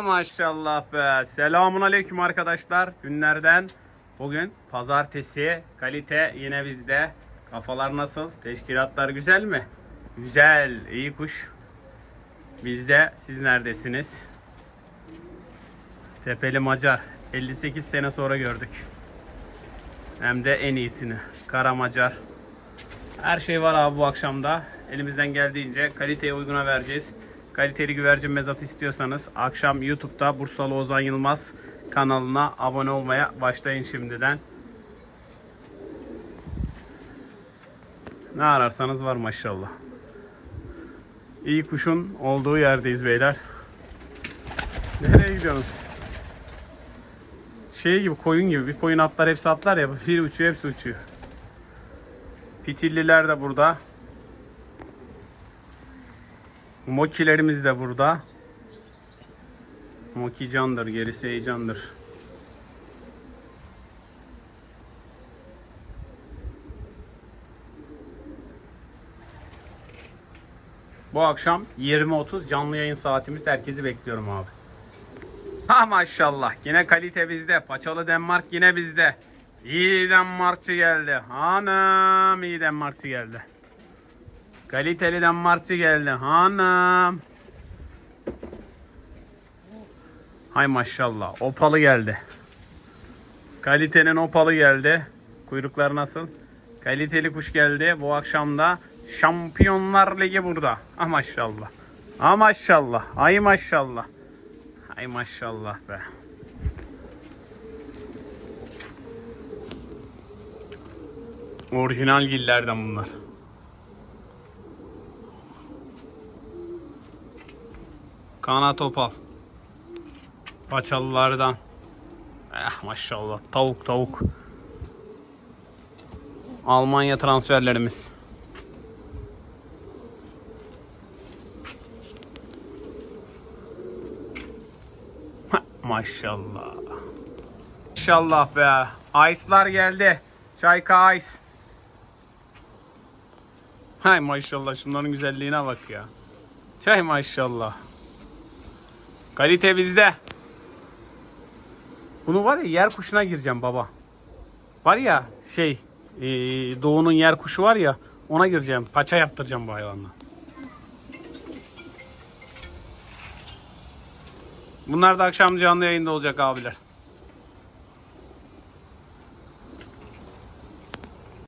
Maşallah be. Selamun aleyküm arkadaşlar. Günlerden bugün pazartesi. Kalite yine bizde. Kafalar nasıl? Teşkilatlar güzel mi? Güzel. iyi kuş. Bizde. Siz neredesiniz? Tepeli Macar. 58 sene sonra gördük. Hem de en iyisini. Kara Macar. Her şey var abi bu akşamda. Elimizden geldiğince kaliteye uyguna vereceğiz. Kaliteli güvercin mezatı istiyorsanız akşam YouTube'da Bursalı Ozan Yılmaz kanalına abone olmaya başlayın şimdiden. Ne ararsanız var maşallah. İyi kuşun olduğu yerdeyiz beyler. Nereye gidiyorsunuz? Şey gibi koyun gibi bir koyun atlar hepsi atlar ya bir uçuyor hepsi uçuyor. Fitilliler de burada. Mokilerimiz de burada. Moki candır, gerisi heyecandır. Bu akşam 20.30 canlı yayın saatimiz. Herkesi bekliyorum abi. Ha maşallah. Yine kalite bizde. Paçalı Denmark yine bizde. İyi Denmarkçı geldi. Hanım iyi Denmarkçı geldi. Kaliteli Denmarkçı geldi. Hanım. Hay maşallah. Opalı geldi. Kalitenin opalı geldi. Kuyruklar nasıl? Kaliteli kuş geldi. Bu akşam da Şampiyonlar Ligi burada. Ha maşallah. Ha maşallah. Ay maşallah. Ay maşallah be. Orijinal gillerden bunlar. Kana topal. Paçalılardan. Eh maşallah tavuk tavuk. Almanya transferlerimiz. Maşallah. Maşallah be. Ice'lar geldi. Çayka Ice. Hay maşallah şunların güzelliğine bak ya. Çay maşallah. Kalite bizde. Bunu var ya yer kuşuna gireceğim baba. Var ya şey ee, doğunun yer kuşu var ya ona gireceğim. Paça yaptıracağım bu hayvanla. Bunlar da akşam canlı yayında olacak abiler.